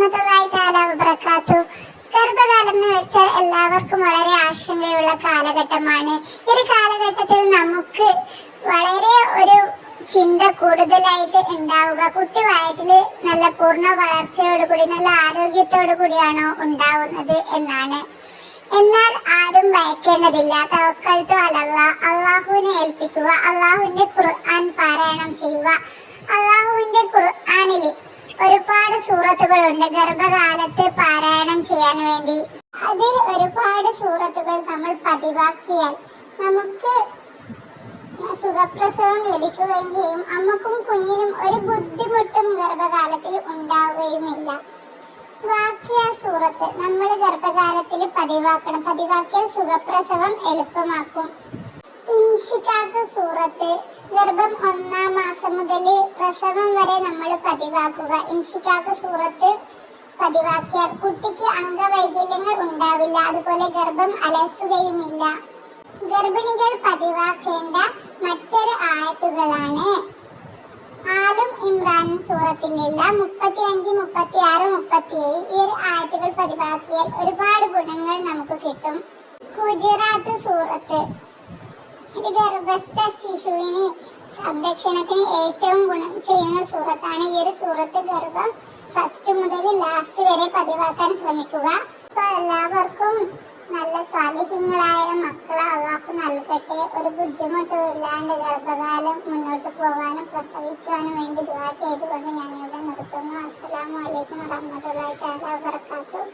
വബറകാത്തു ഗർഭകാലം എന്ന് വെച്ചാൽ എല്ലാവർക്കും വളരെ ആശങ്കയുള്ള കാലഘട്ടമാണ്. ഒരു കാലഘട്ടത്തിൽ നമുക്ക് വളരെ ഒരു ചിന്ത കൂടുതലായിട്ട് ഉണ്ടാവുക. കുട്ടി വയറ്റിൽ നല്ല പൂർണ വളർച്ചയോടുകൂടി നല്ല ആരോഗ്യത്തോടു കൂടിയാണോ ഉണ്ടാവുന്നത് എന്നാണ്. എന്നാൽ ആരും ഭയക്കേണ്ടതില്ല. തവക്കൽത്തു അലല്ല അള്ളാഹുവിനെ ഏൽപ്പിക്കുക അള്ളാഹുവിന്റെ ഖുർആൻ പാരായണം ചെയ്യുക അള്ളാഹുവിന്റെ ഖുർആനിൽ ഒരുപാട് സൂറത്തുകൾ ഉണ്ട് ഗർഭകാലത്ത് പാരായണം ചെയ്യാൻ വേണ്ടി. അതിൽ ഒരുപാട് സൂറത്തുകൾ നമ്മൾ പതിവാക്കിയാൽ നമുക്ക് സുഖപ്രസവം ലഭിക്കുകയും ചെയ്യും. അമ്മക്കും കുഞ്ഞിനും ഒരു ബുദ്ധിമുട്ടും ഗർഭകാലത്തിൽ ഉണ്ടാവുകയുമില്ല. വാക്യ സൂറത്ത് നമ്മൾ ഗർഭകാലത്തിൽ പതിവാക്കണം. പതിവാക്കിയാൽ സുഖപ്രസവം എളുപ്പമാക്കും. ഇൻഷിക്കാത്ത സൂറത്ത് ഗർഭം ഒന്നാം മാസം മുതൽ പ്രസവം വരെ നമ്മൾ പതിവാക്കുക. ഇൻഷിക്കാക്ക് സൂറത്ത് പതിവാക്കിയാൽ കുട്ടിക്ക് അംഗവൈകല്യങ്ങൾ ഉണ്ടാവില്ല. അതുപോലെ ഗർഭം അലസുകയുമില്ല. ഗർഭിണികൾ പതിവാക്കേണ്ട മറ്റൊരു ആയത്തുകളാണ് ആലും ഇമ്രാൻ സൂറത്തിലുള്ള മുപ്പത്തി അഞ്ച് മുപ്പത്തി ആറ് മുപ്പത്തി ഏഴ് ഈ ഒരു ആയത്തുകൾ പതിവാക്കിയാൽ ഒരുപാട് ഗുണങ്ങൾ നമുക്ക് കിട്ടും. ഗുജറാത്ത് സൂറത്ത് ഗർഭസ്ഥ ശിശുവിന് സംരക്ഷണത്തിന് ഏറ്റവും ഗുണം ചെയ്യുന്ന സൂറത്താണ് ഈ ഒരു സൂറത്ത് ഗർഭം. ഫസ്റ്റ് മുതൽ ലാസ്റ്റ് വരെ പതിവാക്കാൻ ശ്രമിക്കുക. അപ്പൊ എല്ലാവർക്കും നല്ല സ്വാലിഹ്യങ്ങളായ മക്കളെ നൽകട്ടെ. ഒരു ബുദ്ധിമുട്ടും ഇല്ലാണ്ട് ഗർഭകാലം മുന്നോട്ട് പോകാനും പ്രസവിക്കാനും വേണ്ടി ദുവാ ചെയ്തുകൊണ്ട് ഞാനിവിടെ നിർത്തുന്നു. അസ്സലാമു അലൈക്കും വറഹ്മത്തുള്ളാഹി വബറകാതുഹു.